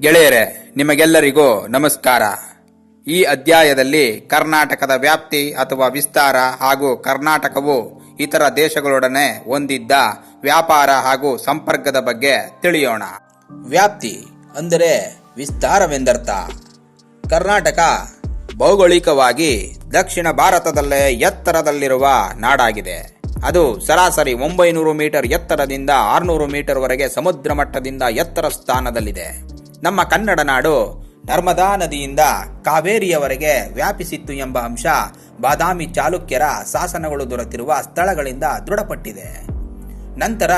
ಗೆಳೆಯರೆ, ನಿಮಗೆಲ್ಲರಿಗೂ ನಮಸ್ಕಾರ. ಈ ಅಧ್ಯಾಯದಲ್ಲಿ ಕರ್ನಾಟಕದ ವ್ಯಾಪ್ತಿ ಅಥವಾ ವಿಸ್ತಾರ ಹಾಗೂ ಕರ್ನಾಟಕವು ಇತರ ದೇಶಗಳೊಡನೆ ಹೊಂದಿದ್ದ ವ್ಯಾಪಾರ ಹಾಗೂ ಸಂಪರ್ಕದ ಬಗ್ಗೆ ತಿಳಿಯೋಣ. ವ್ಯಾಪ್ತಿ ಅಂದರೆ ವಿಸ್ತಾರವೆಂದರ್ಥ. ಕರ್ನಾಟಕ ಭೌಗೋಳಿಕವಾಗಿ ದಕ್ಷಿಣ ಭಾರತದಲ್ಲೇ ಎತ್ತರದಲ್ಲಿರುವ ನಾಡಾಗಿದೆ. ಅದು ಸರಾಸರಿ ಒಂಬೈನೂರು ಮೀಟರ್ ಎತ್ತರದಿಂದ ಆರುನೂರು ಮೀಟರ್ ವರೆಗೆ ಸಮುದ್ರ ಮಟ್ಟದಿಂದ ಎತ್ತರ ಸ್ಥಾನದಲ್ಲಿದೆ. ನಮ್ಮ ಕನ್ನಡ ನಾಡು ನರ್ಮದಾ ನದಿಯಿಂದ ಕಾವೇರಿಯವರೆಗೆ ವ್ಯಾಪಿಸಿತ್ತು ಎಂಬ ಅಂಶ ಬಾದಾಮಿ ಚಾಲುಕ್ಯರ ಶಾಸನಗಳು ದೊರೆತಿರುವ ಸ್ಥಳಗಳಿಂದ ದೃಢಪಟ್ಟಿದೆ. ನಂತರ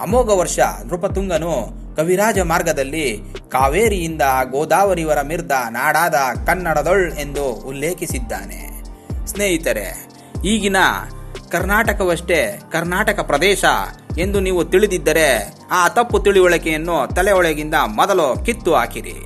ಅಮೋಘ ವರ್ಷ ನೃಪತುಂಗನು ಕವಿರಾಜ ಮಾರ್ಗದಲ್ಲಿ ಕಾವೇರಿಯಿಂದ ಗೋದಾವರಿವರ ಮಿರ್ದ ನಾಡಾದ ಕನ್ನಡದೊಳ್ ಎಂದು ಉಲ್ಲೇಖಿಸಿದ್ದಾನೆ. ಸ್ನೇಹಿತರೆ, ಈಗಿನ ಕರ್ನಾಟಕವಷ್ಟೇ ಕರ್ನಾಟಕ ಪ್ರದೇಶ ಎಂದು ನೀವು ತಿಳಿದಿದ್ದರೆ ಆ ತಪ್ಪು ತಿಳಿವಳಿಕೆಯನ್ನು ತಲೆಯೊಳಗಿಂದ ಮೊದಲು ಕಿತ್ತು ಹಾಕಿರಿ.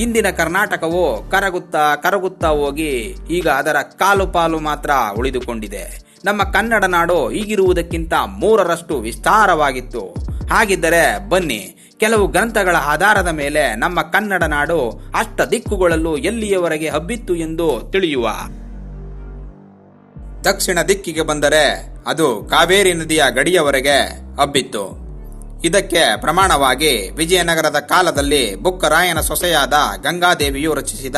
ಇಂದಿನ ಕರ್ನಾಟಕವು ಕರಗುತ್ತಾ ಕರಗುತ್ತಾ ಹೋಗಿ ಈಗ ಅದರ ಕಾಲು ಪಾಲು ಮಾತ್ರ ಉಳಿದುಕೊಂಡಿದೆ. ನಮ್ಮ ಕನ್ನಡ ನಾಡು ಈಗಿರುವುದಕ್ಕಿಂತ ಮೂರರಷ್ಟು ವಿಸ್ತಾರವಾಗಿತ್ತು. ಹಾಗಿದ್ದರೆ ಬನ್ನಿ, ಕೆಲವು ಗ್ರಂಥಗಳ ಆಧಾರದ ಮೇಲೆ ನಮ್ಮ ಕನ್ನಡ ನಾಡು ಅಷ್ಟ ದಿಕ್ಕುಗಳಲ್ಲೂ ಎಲ್ಲಿಯವರೆಗೆ ಹಬ್ಬಿತ್ತು ಎಂದು ತಿಳಿಯುವ. ದಕ್ಷಿಣ ದಿಕ್ಕಿಗೆ ಬಂದರೆ ಅದು ಕಾವೇರಿ ನದಿಯ ಗಡಿಯವರೆಗೆ ಹಬ್ಬಿತ್ತು. ಇದಕ್ಕೆ ಪ್ರಮಾಣವಾಗಿ ವಿಜಯನಗರದ ಕಾಲದಲ್ಲಿ ಬುಕ್ಕರಾಯನ ಸೊಸೆಯಾದ ಗಂಗಾದೇವಿಯು ರಚಿಸಿದ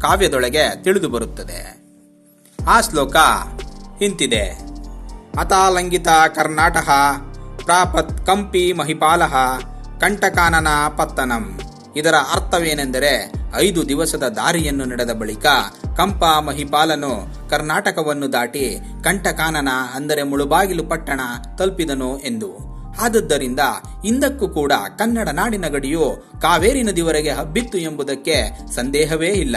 ಕಾವ್ಯದೊಳಗೆ ತಿಳಿದು ಬರುತ್ತದೆ. ಆ ಶ್ಲೋಕ ಇಂತಿದೆ. ಅತಾಲಂಗಿತ ಕರ್ನಾಟಕ, ಪ್ರಾಪತ್ ಕಂಪಿ ಮಹಿಪಾಲಹ ಕಂಟಕಾನನ ಪತ್ತನಂ. ಇದರ ಅರ್ಥವೇನೆಂದರೆ ಐದು ದಿವಸದ ದಾರಿಯನ್ನು ನಡೆದ ಬಳಿಕ ಕಂಪ ಮಹಿಪಾಲನು ಕರ್ನಾಟಕವನ್ನು ದಾಟಿ ಕಂಟಕಾನನ ಅಂದರೆ ಮುಳುಬಾಗಿಲು ಪಟ್ಟಣ, ತಲುಪಿದನು ಎಂದು. ಆದದ್ದರಿಂದ ಇಂದಕ್ಕೂ ಕೂಡ ಕನ್ನಡ ನಾಡಿನ ಗಡಿಯು ಕಾವೇರಿ ನದಿವರೆಗೆ ಹಬ್ಬಿತ್ತು ಎಂಬುದಕ್ಕೆ ಸಂದೇಹವೇ ಇಲ್ಲ.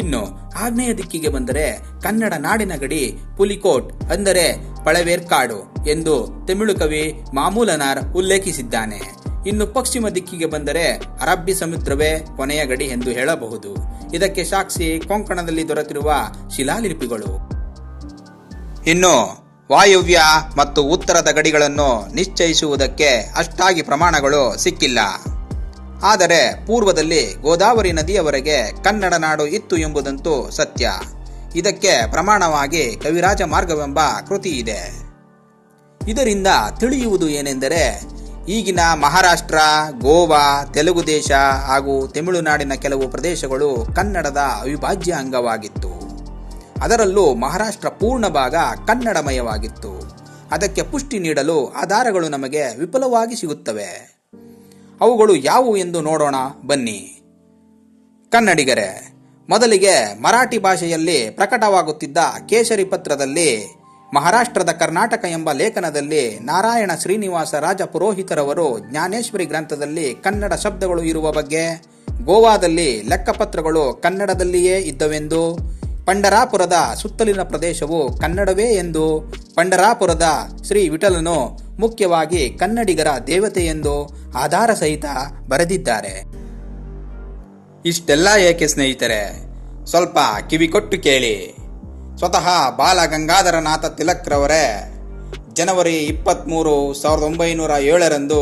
ಇನ್ನು ಆಗ್ನೇಯ ದಿಕ್ಕಿಗೆ ಬಂದರೆ ಕನ್ನಡ ನಾಡಿನ ಗಡಿ ಪುಲಿಕೋಟ್, ಅಂದರೆ ಪಳವೇರ್ಕಾಡು ಎಂದು ತಮಿಳು ಕವಿ ಮಾಮೂಲನಾರ್ ಉಲ್ಲೇಖಿಸಿದ್ದಾನೆ. ಇನ್ನು ಪಶ್ಚಿಮ ದಿಕ್ಕಿಗೆ ಬಂದರೆ ಅರಬ್ಬಿ ಸಮುದ್ರವೇ ಕೊನೆಯ ಗಡಿ ಎಂದು ಹೇಳಬಹುದು. ಇದಕ್ಕೆ ಸಾಕ್ಷಿ ಕೊಂಕಣದಲ್ಲಿ ದೊರೆತಿರುವ ಶಿಲಾಲಿಪಿಗಳು. ಇನ್ನು ವಾಯುವ್ಯ ಮತ್ತು ಉತ್ತರದ ಗಡಿಗಳನ್ನು ನಿಶ್ಚಯಿಸುವುದಕ್ಕೆ ಅಷ್ಟಾಗಿ ಪ್ರಮಾಣಗಳು ಸಿಕ್ಕಿಲ್ಲ. ಆದರೆ ಪೂರ್ವದಲ್ಲಿ ಗೋದಾವರಿ ನದಿಯವರೆಗೆ ಕನ್ನಡ ನಾಡು ಇತ್ತು ಎಂಬುದಂತೂ ಸತ್ಯ. ಇದಕ್ಕೆ ಪ್ರಮಾಣವಾಗಿ ಕವಿರಾಜ ಮಾರ್ಗವೆಂಬ ಕೃತಿ ಇದೆ ಇದರಿಂದ ತಿಳಿಯುವುದು ಏನೆಂದರೆ ಈಗಿನ ಮಹಾರಾಷ್ಟ್ರ, ಗೋವಾ, ತೆಲುಗು ದೇಶ ಹಾಗೂ ತಮಿಳುನಾಡಿನ ಕೆಲವು ಪ್ರದೇಶಗಳು ಕನ್ನಡದ ಅವಿಭಾಜ್ಯ ಅಂಗವಾಗಿತ್ತು. ಅದರಲ್ಲೂ ಮಹಾರಾಷ್ಟ್ರ ಪೂರ್ಣ ಭಾಗ ಕನ್ನಡಮಯವಾಗಿತ್ತು. ಅದಕ್ಕೆ ಪುಷ್ಟಿ ನೀಡಲು ಆಧಾರಗಳು ನಮಗೆ ವಿಪುಲವಾಗಿ ಸಿಗುತ್ತವೆ. ಅವುಗಳು ಯಾವುವು ಎಂದು ನೋಡೋಣ, ಬನ್ನಿ. ಕನ್ನಡಿಗರೇ, ಮೊದಲಿಗೆ ಮರಾಠಿ ಭಾಷೆಯಲ್ಲಿ ಪ್ರಕಟವಾಗುತ್ತಿದ್ದ ಕೇಸರಿ ಪತ್ರದಲ್ಲಿ ಮಹಾರಾಷ್ಟ್ರದ ಕರ್ನಾಟಕ ಎಂಬ ಲೇಖನದಲ್ಲಿ ನಾರಾಯಣ ಶ್ರೀನಿವಾಸ ರಾಜ ಪುರೋಹಿತರವರು ಜ್ಞಾನೇಶ್ವರಿ ಗ್ರಂಥದಲ್ಲಿ ಕನ್ನಡ ಶಬ್ದಗಳು ಇರುವ ಬಗ್ಗೆ. ಗೋವಾದಲ್ಲಿ ಲೆಕ್ಕಪತ್ರಗಳು ಕನ್ನಡದಲ್ಲಿಯೇ ಇದ್ದವೆಂದು. ಪಂಡರಾಪುರದ ಸುತ್ತಲಿನ ಪ್ರದೇಶವು ಕನ್ನಡವೇ ಎಂದು. ಪಂಡರಾಪುರದ ಶ್ರೀ ವಿಠಲನು ಮುಖ್ಯವಾಗಿ ಕನ್ನಡಿಗರ ದೇವತೆ ಎಂದು ಆಧಾರ ಸಹಿತ ಬರೆದಿದ್ದಾರೆ. ಇಷ್ಟೆಲ್ಲ ಏಕೆ ಸ್ನೇಹಿತರೆ? ಸ್ವಲ್ಪ ಕಿವಿ ಕೊಟ್ಟು ಕೇಳಿ. ಸ್ವತಃ ಬಾಲ ಗಂಗಾಧರನಾಥ ತಿಲಕ್ರವರೇ, ಜನವರಿ ಇಪ್ಪತ್ತ್ಮೂರು ಸಾವಿರದ ಒಂಬೈನೂರ ಏಳರಂದು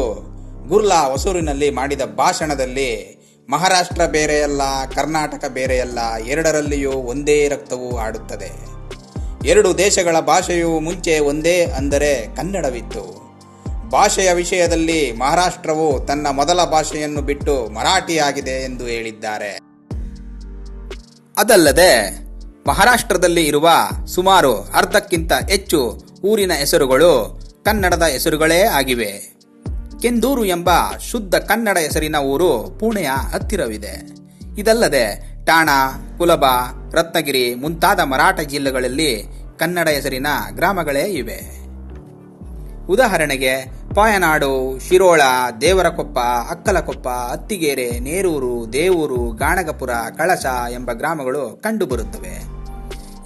ಗುರ್ಲಾ ಹೊಸೂರಿನಲ್ಲಿ ಮಾಡಿದ ಭಾಷಣದಲ್ಲಿ ಮಹಾರಾಷ್ಟ್ರ ಬೇರೆಯಲ್ಲ, ಕರ್ನಾಟಕ ಬೇರೆಯಲ್ಲ, ಎರಡರಲ್ಲಿಯೂ ಒಂದೇ ರಕ್ತವು ಆಡುತ್ತದೆ. ಎರಡು ದೇಶಗಳ ಭಾಷೆಯು ಮುಂಚೆ ಒಂದೇ ಅಂದರೆ ಕನ್ನಡವಿತ್ತು. ಭಾಷೆಯ ವಿಷಯದಲ್ಲಿ ಮಹಾರಾಷ್ಟ್ರವು ತನ್ನ ಮೊದಲ ಭಾಷೆಯನ್ನು ಬಿಟ್ಟು ಮರಾಠಿಯಾಗಿದೆ ಎಂದು ಹೇಳಿದ್ದಾರೆ. ಅದಲ್ಲದೆ ಮಹಾರಾಷ್ಟ್ರದಲ್ಲಿ ಇರುವ ಸುಮಾರು ಅರ್ಧಕ್ಕಿಂತ ಹೆಚ್ಚು ಊರಿನ ಹೆಸರುಗಳು ಕನ್ನಡದ ಹೆಸರುಗಳೇ ಆಗಿವೆ. ಕೆಂದೂರು ಎಂಬ ಶುದ್ಧ ಕನ್ನಡ ಹೆಸರಿನ ಊರು ಪುಣೆಯ ಹತ್ತಿರವಿದೆ. ಇದಲ್ಲದೆ ಠಾಣ, ಕುಲಬ, ರತ್ನಗಿರಿ ಮುಂತಾದ ಮರಾಠ ಜಿಲ್ಲೆಗಳಲ್ಲಿ ಕನ್ನಡ ಹೆಸರಿನ ಗ್ರಾಮಗಳೇ ಇವೆ. ಉದಾಹರಣೆಗೆ ಪಾಯನಾಡು, ಶಿರೋಳ, ದೇವರಕೊಪ್ಪ, ಅಕ್ಕಲಕೊಪ್ಪ ಅತ್ತಿಗೆರೆ ನೇರೂರು, ದೇವೂರು, ಗಾಣಗಪುರ, ಕಳಸ ಎಂಬ ಗ್ರಾಮಗಳು ಕಂಡುಬರುತ್ತವೆ.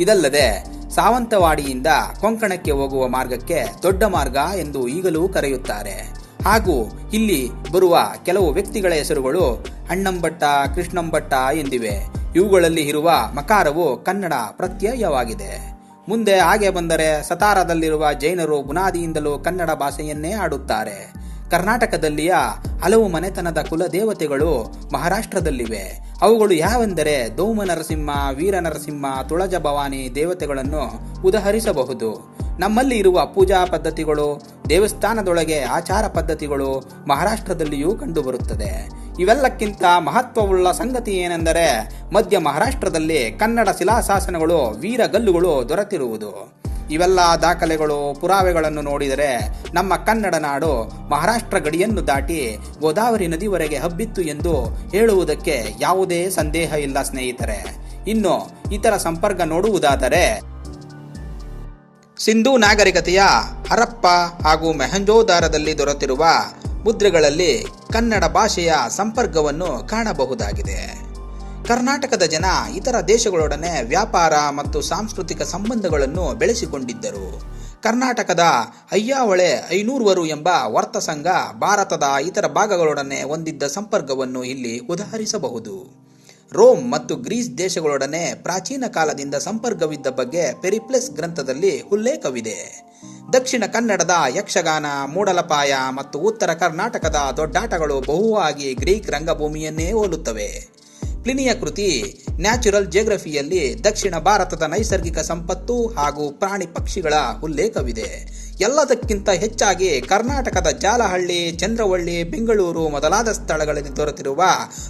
ಇದಲ್ಲದೆ ಸಾವಂತವಾಡಿಯಿಂದ ಕೊಂಕಣಕ್ಕೆ ಹೋಗುವ ಮಾರ್ಗಕ್ಕೆ ದೊಡ್ಡ ಮಾರ್ಗ ಎಂದು ಈಗಲೂ ಕರೆಯುತ್ತಾರೆ. ಹಾಗೂ ಇಲ್ಲಿ ಬರುವ ಕೆಲವು ವ್ಯಕ್ತಿಗಳ ಹೆಸರುಗಳು ಅಣ್ಣಂಭಟ್ಟ ಕೃಷ್ಣಂಭಟ್ಟ ಎಂದಿವೆ. ಇವುಗಳಲ್ಲಿ ಇರುವ ಮಕಾರವು ಕನ್ನಡ ಪ್ರತ್ಯಯವಾಗಿದೆ. ಮುಂದೆ ಹಾಗೆ ಬಂದರೆ ಸತಾರದಲ್ಲಿರುವ ಜೈನರು ಬುನಾದಿಯಿಂದಲೂ ಕನ್ನಡ ಭಾಷೆಯನ್ನೇ ಆಡುತ್ತಾರೆ. ಕರ್ನಾಟಕದಲ್ಲಿಯ ಹಲವು ಮನೆತನದ ಕುಲದೇವತೆಗಳು ಮಹಾರಾಷ್ಟ್ರದಲ್ಲಿವೆ. ಅವುಗಳು ಯಾವೆಂದರೆ ದೌಮ ನರಸಿಂಹ ವೀರ ನರಸಿಂಹ ತುಳಜ ಭವಾನಿ ದೇವತೆಗಳನ್ನು ಉದಾಹರಿಸಬಹುದು. ನಮ್ಮಲ್ಲಿ ಇರುವ ಪೂಜಾ ಪದ್ಧತಿಗಳು, ದೇವಸ್ಥಾನದೊಳಗೆ ಆಚಾರ ಪದ್ಧತಿಗಳು ಮಹಾರಾಷ್ಟ್ರದಲ್ಲಿಯೂ ಕಂಡುಬರುತ್ತದೆ. ಇವೆಲ್ಲಕ್ಕಿಂತ ಮಹತ್ವವುಳ್ಳ ಸಂಗತಿ ಏನೆಂದರೆ ಮಧ್ಯ ಮಹಾರಾಷ್ಟ್ರದಲ್ಲಿ ಕನ್ನಡ ಶಿಲಾಶಾಸನಗಳು ವೀರಗಲ್ಲುಗಳು ದೊರೆತಿರುವುದು. ಇವೆಲ್ಲ ದಾಖಲೆಗಳು, ಪುರಾವೆಗಳನ್ನು ನೋಡಿದರೆ ನಮ್ಮ ಕನ್ನಡ ನಾಡು ಮಹಾರಾಷ್ಟ್ರ ಗಡಿಯನ್ನು ದಾಟಿ ಗೋದಾವರಿ ನದಿವರೆಗೆ ಹಬ್ಬಿತ್ತು ಎಂದು ಹೇಳುವುದಕ್ಕೆ ಯಾವುದೇ ಸಂದೇಹ ಇಲ್ಲ, ಸ್ನೇಹಿತರೆ. ಇನ್ನು ಇತರ ಸಂಪರ್ಕ ನೋಡುವುದಾದರೆ ಸಿಂಧೂ ನಾಗರಿಕತೆಯ ಹರಪ್ಪ ಹಾಗೂ ಮೆಹಂಜೋದಾರದಲ್ಲಿ ದೊರೆತಿರುವ ಮುದ್ರೆಗಳಲ್ಲಿ ಕನ್ನಡ ಭಾಷೆಯ ಸಂಪರ್ಕವನ್ನು ಕಾಣಬಹುದಾಗಿದೆ. ಕರ್ನಾಟಕದ ಜನ ಇತರ ದೇಶಗಳೊಡನೆ ವ್ಯಾಪಾರ ಮತ್ತು ಸಾಂಸ್ಕೃತಿಕ ಸಂಬಂಧಗಳನ್ನು ಬೆಳೆಸಿಕೊಂಡಿದ್ದರು. ಕರ್ನಾಟಕದ ಅಯ್ಯಾವಳೆ ಐನೂರ್ವರು ಎಂಬ ವರ್ತಸಂಘ ಭಾರತದ ಇತರ ಭಾಗಗಳೊಡನೆ ಹೊಂದಿದ್ದ ಸಂಪರ್ಕವನ್ನು ಇಲ್ಲಿ ಉದಾಹರಿಸಬಹುದು. ರೋಮ್ ಮತ್ತು ಗ್ರೀಸ್ ದೇಶಗಳೊಡನೆ ಪ್ರಾಚೀನ ಕಾಲದಿಂದ ಸಂಪರ್ಕವಿದ್ದ ಬಗ್ಗೆ ಪೆರಿಪ್ಲೆಸ್ ಗ್ರಂಥದಲ್ಲಿ ಉಲ್ಲೇಖವಿದೆ. ದಕ್ಷಿಣ ಕನ್ನಡದ ಯಕ್ಷಗಾನ, ಮೂಡಲಪಾಯ ಮತ್ತು ಉತ್ತರ ಕರ್ನಾಟಕದ ದೊಡ್ಡಾಟಗಳು ಬಹುವಾಗಿ ಗ್ರೀಕ್ ರಂಗಭೂಮಿಯನ್ನೇ ಹೋಲುತ್ತವೆ. ಪ್ಲಿನಿಯ ಕೃತಿ ನ್ಯಾಚುರಲ್ ಜಿಯೋಗ್ರಫಿಯಲ್ಲಿ ದಕ್ಷಿಣ ಭಾರತದ ನೈಸರ್ಗಿಕ ಸಂಪತ್ತು ಹಾಗೂ ಪ್ರಾಣಿ ಪಕ್ಷಿಗಳ ಉಲ್ಲೇಖವಿದೆ. ಎಲ್ಲದಕ್ಕಿಂತ ಹೆಚ್ಚಾಗಿ ಕರ್ನಾಟಕದ ಜಾಲಹಳ್ಳಿ, ಚಂದ್ರವಳ್ಳಿ, ಬೆಂಗಳೂರು ಮೊದಲಾದ ಸ್ಥಳಗಳಲ್ಲಿ ದೊರೆತಿರುವ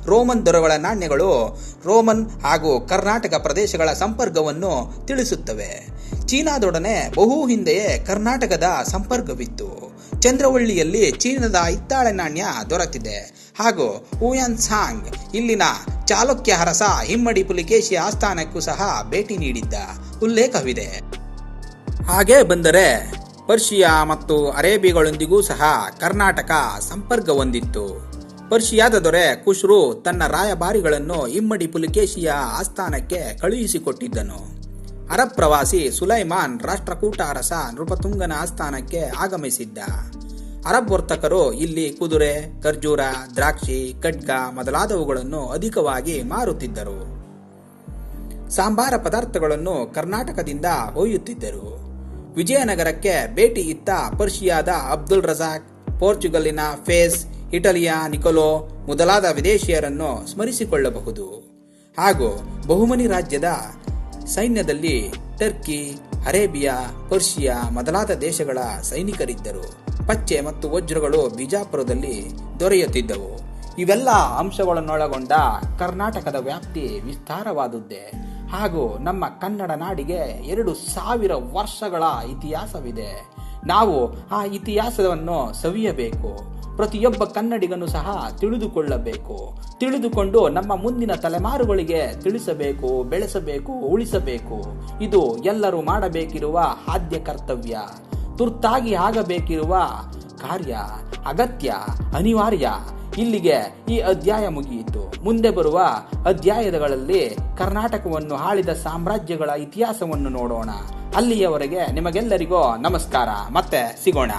ರೋಮನ್ ದೊರೆಗಳ ನಾಣ್ಯಗಳು ರೋಮನ್ ಹಾಗೂ ಕರ್ನಾಟಕ ಪ್ರದೇಶಗಳ ಸಂಪರ್ಕವನ್ನು ತಿಳಿಸುತ್ತವೆ. ಚೀನಾದೊಡನೆ ಬಹು ಹಿಂದೆಯೇ ಕರ್ನಾಟಕದ ಸಂಪರ್ಕವಿತ್ತು ಚಂದ್ರವಳ್ಳಿಯಲ್ಲಿ ಚೀನಾದ ಹಿತ್ತಾಳೆ ನಾಣ್ಯ ದೊರೆತಿದೆ ಹಾಗೂ ಹೂಯನ್ ಸಾಂಗ್ ಇಲ್ಲಿನ ಚಾಲುಕ್ಯ ಅರಸ ಹಿಮ್ಮಡಿ ಪುಲಿಕೇಶಿ ಆಸ್ಥಾನಕ್ಕೂ ಸಹ ಭೇಟಿ ನೀಡಿದ್ದ ಉಲ್ಲೇಖವಿದೆ. ಹಾಗೆ ಬಂದರೆ ಪರ್ಷಿಯಾ ಮತ್ತು ಅರೇಬಿಗಳೊಂದಿಗೂ ಸಹ ಕರ್ನಾಟಕ ಸಂಪರ್ಕ ಹೊಂದಿತ್ತು. ಪರ್ಷಿಯಾದ ದೊರೆ ಕುಶ್ರು ತನ್ನ ರಾಯಭಾರಿಗಳನ್ನು ಇಮ್ಮಡಿ ಪುಲಿಕೇಶಿಯ ಆಸ್ಥಾನಕ್ಕೆ ಕಳುಹಿಸಿಕೊಟ್ಟಿದ್ದನು. ಅರಬ್ ಪ್ರವಾಸಿ ಸುಲೈಮಾನ್ ರಾಷ್ಟ್ರಕೂಟ ಅರಸ ನೃಪತುಂಗನ ಆಸ್ಥಾನಕ್ಕೆ ಆಗಮಿಸಿದ್ದ. ಅರಬ್ ವರ್ತಕರು ಇಲ್ಲಿ ಕುದುರೆ, ಖರ್ಜೂರ, ದ್ರಾಕ್ಷಿ, ಖಡ್ಗ ಮೊದಲಾದವುಗಳನ್ನು ಅಧಿಕವಾಗಿ ಮಾರುತ್ತಿದ್ದರು. ಸಾಂಬಾರ ಪದಾರ್ಥಗಳನ್ನು ಕರ್ನಾಟಕದಿಂದ ಒಯ್ಯುತ್ತಿದ್ದರು ವಿಜಯನಗರಕ್ಕೆ ಭೇಟಿ ಇತ್ತ ಪರ್ಷಿಯಾದ ಅಬ್ದುಲ್ ರಜಾಕ್ ಪೋರ್ಚುಗಲಿನ ಫೇಸ್, ಇಟಲಿಯ ನಿಕೊಲೋ ಮೊದಲಾದ ವಿದೇಶಿಯರನ್ನು ಸ್ಮರಿಸಿಕೊಳ್ಳಬಹುದು. ಹಾಗೂ ಬಹುಮನಿ ರಾಜ್ಯದ ಸೈನ್ಯದಲ್ಲಿ ಟರ್ಕಿ, ಅರೇಬಿಯಾ, ಪರ್ಷಿಯಾ ಮೊದಲಾದ ದೇಶಗಳ ಸೈನಿಕರಿದ್ದರು. ಪಚ್ಚೆ ಮತ್ತು ವಜ್ರಗಳು ಬಿಜಾಪುರದಲ್ಲಿ ದೊರೆಯುತ್ತಿದ್ದವು. ಇವೆಲ್ಲ ಅಂಶಗಳನ್ನೊಳಗೊಂಡ ಕರ್ನಾಟಕದ ವ್ಯಾಪ್ತಿ ವಿಸ್ತಾರವಾದುದ್ದೇ. ಹಾಗೂ ನಮ್ಮ ಕನ್ನಡ ನಾಡಿಗೆ ಎರಡು ಸಾವಿರ ವರ್ಷಗಳ ಇತಿಹಾಸವಿದೆ. ನಾವು ಆ ಇತಿಹಾಸವನ್ನು ಸವಿಯಬೇಕು. ಪ್ರತಿಯೊಬ್ಬ ಕನ್ನಡಿಗನು ಸಹ ತಿಳಿದುಕೊಳ್ಳಬೇಕು. ತಿಳಿದುಕೊಂಡು ನಮ್ಮ ಮುಂದಿನ ತಲೆಮಾರುಗಳಿಗೆ ತಿಳಿಸಬೇಕು, ಬೆಳೆಸಬೇಕು, ಉಳಿಸಬೇಕು. ಇದು ಎಲ್ಲರೂ ಮಾಡಬೇಕಿರುವ ಆದ್ಯ ಕರ್ತವ್ಯ. ತುರ್ತಾಗಿ ಆಗಬೇಕಿರುವ ಕಾರ್ಯ ಅಗತ್ಯ, ಅನಿವಾರ್ಯ. ಇಲ್ಲಿಗೆ ಈ ಅಧ್ಯಾಯ ಮುಗಿಯಿತು. ಮುಂದೆ ಬರುವ ಅಧ್ಯಾಯಗಳಲ್ಲಿ ಕರ್ನಾಟಕವನ್ನು ಆಳಿದ ಸಾಮ್ರಾಜ್ಯಗಳ ಇತಿಹಾಸವನ್ನು ನೋಡೋಣ. ಅಲ್ಲಿಯವರೆಗೆ ನಿಮಗೆಲ್ಲರಿಗೂ ನಮಸ್ಕಾರ. ಮತ್ತೆ ಸಿಗೋಣ.